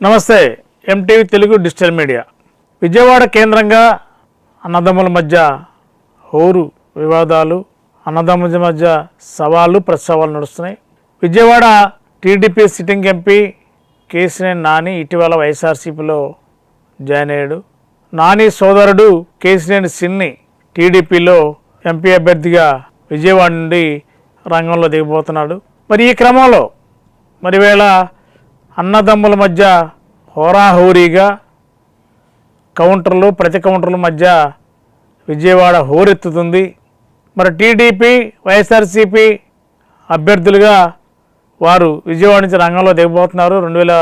నమస్తే MTV Telugu digital media. Vijayawada కేంద్రంగా అన్నదమ్ముల మధ్య హోరు వివాదాలు అన్నదమ్ముల మధ్య సవాళ్ళు ప్రతిసవాళ్ళు నడుస్తున్నాయి. Vijayawada TDP sitting MP Kesineni Nani ఇటీవల వైఎస్ఆర్సీపీలో జాయిన్ అయ్యాడు. నాని సోదరుడు కేసీనేని సిన్ని టీడీపీలో ఎంపీ అభ్యర్థిగా విజయవాడ నుండి రంగంలో దిగబోతున్నాడు మరి ఈ క్రమంలో మరి వేళ అన్నదమ్ముల మధ్య హోరాహోరీగా కౌంటర్లు ప్రతి కౌంటర్ల మధ్య విజయవాడ హోరెత్తుతుంది. మరి టీడీపీ వైఎస్ఆర్సీపీ అభ్యర్థులుగా వారు విజయవాడ నుంచి రంగంలో దిగబోతున్నారు. రెండు వేల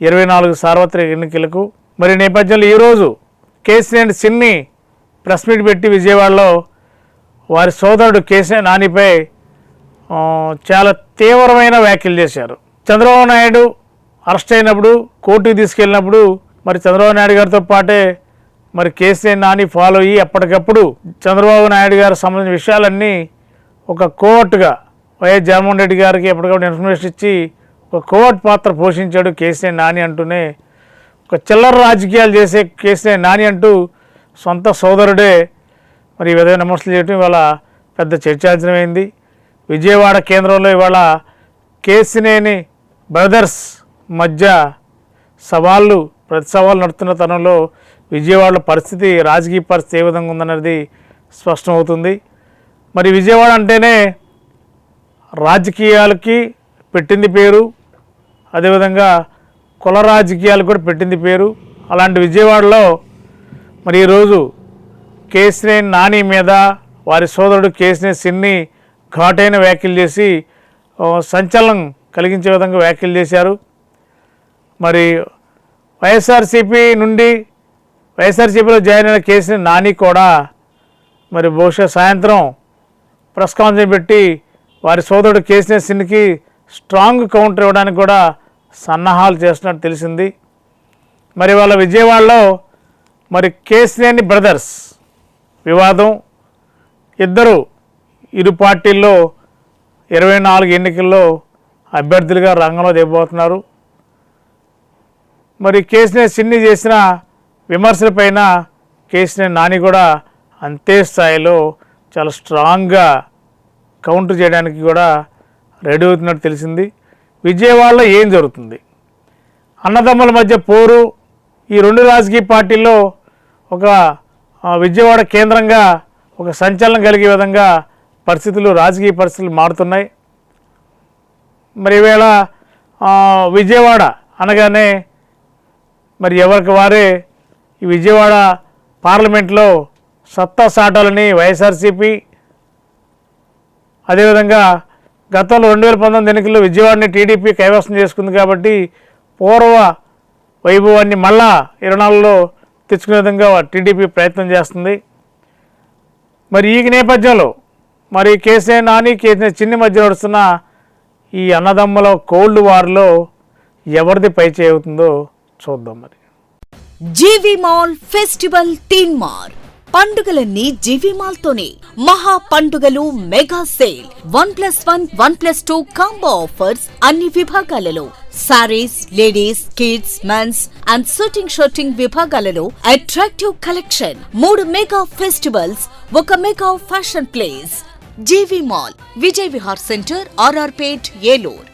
ఇరవై నాలుగు సార్వత్రిక ఎన్నికలకు మరి నేపథ్యంలో ఈరోజు కేసీనేని సిన్ని ప్రెస్ మీట్ పెట్టి విజయవాడలో వారి సోదరుడు కేసీఆర్ నానిపై చాలా తీవ్రమైన వ్యాఖ్యలు చేశారు. చంద్రబాబు నాయుడు అరెస్ట్ అయినప్పుడు కోర్టుకు తీసుకెళ్ళినప్పుడు మరి చంద్రబాబు నాయుడు గారితో పాటే మరి కేసీఆర్ నాని ఫాలో అయ్యి ఎప్పటికప్పుడు చంద్రబాబు నాయుడు గారికి సంబంధించిన విషయాలన్నీ ఒక కోర్టుగా వైఎస్ జగన్మోహన్ రెడ్డి గారికి ఎప్పటికప్పుడు ఇన్ఫర్మేషన్ ఇచ్చి ఒక కోర్టు పాత్ర పోషించాడు కేసీఆర్ నాని అంటూనే ఒక చిల్లర రాజకీయాలు చేసే కేసీఆర్ నాని అంటూ సొంత సోదరుడే మరి ఈ విధంగా విమర్శలు చేయడం ఇవాళ పెద్ద చర్చాంశనమైంది విజయవాడ కేంద్రంలో ఇవాళ కేసినేని బ్రదర్స్ మధ్య సవాళ్ళు ప్రతి సవాళ్ళు నడుతున్న తరుణంలో విజయవాడలో పరిస్థితి రాజకీయ పరిస్థితి ఏ విధంగా ఉందన్నది స్పష్టమవుతుంది. మరి విజయవాడ అంటేనే రాజకీయాలకి పెట్టింది పేరు అదేవిధంగా కుల రాజకీయాలు కూడా పెట్టింది పేరు. అలాంటి విజయవాడలో మరి ఈరోజు కేసినేని నాని మీద వారి సోదరుడు కేసినేని సిన్ని ఘాటైన వ్యాఖ్యలు చేసి సంచలనం కలిగించే విధంగా వ్యాఖ్యలు చేశారు. మరి వైఎస్ఆర్సీపీ నుండి వైఎస్ఆర్సీపీలో జాయిన్ అయిన కేసినేని నాని కూడా మరి బహుశా సాయంత్రం ప్రెస్ కాన్ఫరెన్స్ పెట్టి వారి సోదరుడు కేసినేని సిన్నికి స్ట్రాంగ్ కౌంటర్ ఇవ్వడానికి కూడా సన్నాహాలు చేస్తున్నట్టు తెలిసింది. మరి వాళ్ళ విజయవాడలో మరి కేసినేని బ్రదర్స్ వివాదం. ఇద్దరు ఇరు పార్టీల్లో ఇరవై నాలుగు ఎన్నికల్లో అభ్యర్థులుగా రంగంలో దిగబోతున్నారు. మరి కేసునే సిన్ని చేసిన విమర్శలపైన కేసినేని నాని కూడా అంతే స్థాయిలో చాలా స్ట్రాంగ్గా కౌంటర్ చేయడానికి కూడా రెడీ అవుతున్నట్టు తెలిసింది. విజయవాడలో ఏం జరుగుతుంది? అన్నదమ్ముల మధ్య పోరు ఈ రెండు రాజకీయ పార్టీల్లో ఒక విజయవాడ కేంద్రంగా ఒక సంచలనం కలిగే విధంగా పరిస్థితులు రాజకీయ పరిస్థితులు మారుతున్నాయి. మరి ఈవేళ విజయవాడ అనగానే మరి ఎవరికి వారే ఈ విజయవాడ పార్లమెంట్లో సత్తా సాటాలని వైఎస్ఆర్సీపీ అదేవిధంగా గతంలో రెండు వేల పంతొమ్మిది ఎన్నికల్లో విజయవాడని టీడీపీ కైవసం చేసుకుంది కాబట్టి పూర్వ వైభవాన్ని మళ్ళా ఇరవై నాలుగులో తెచ్చుకునే విధంగా టీడీపీ ప్రయత్నం చేస్తుంది. మరి ఈ నేపథ్యంలో మరి కేసీఆర్ నాని కేసీఆర్ చిన్ని మధ్య నడుస్తున్న ఈ అన్నదమ్ముల కోల్డ్ వార్లో ఎవరిది పై అవుతుందో చూద్దాం మరి. జీవి మాల్ ఫెస్టివల్ తీన్ మార్ పండుగలన్నీ జీవి మాల్ తోనే మహా పండుగలు mega sale. One plus one one plus two combo offers అన్ని విభాగాలలో. Sarees ladies kids mens and suiting విభాగాలలో అట్రాక్టివ్ కలెక్షన్. మూడు మెగా ఫెస్టివల్స్ ఒక mega fashion place. GV mall Vijay Vihar centre RR Pet Eluru.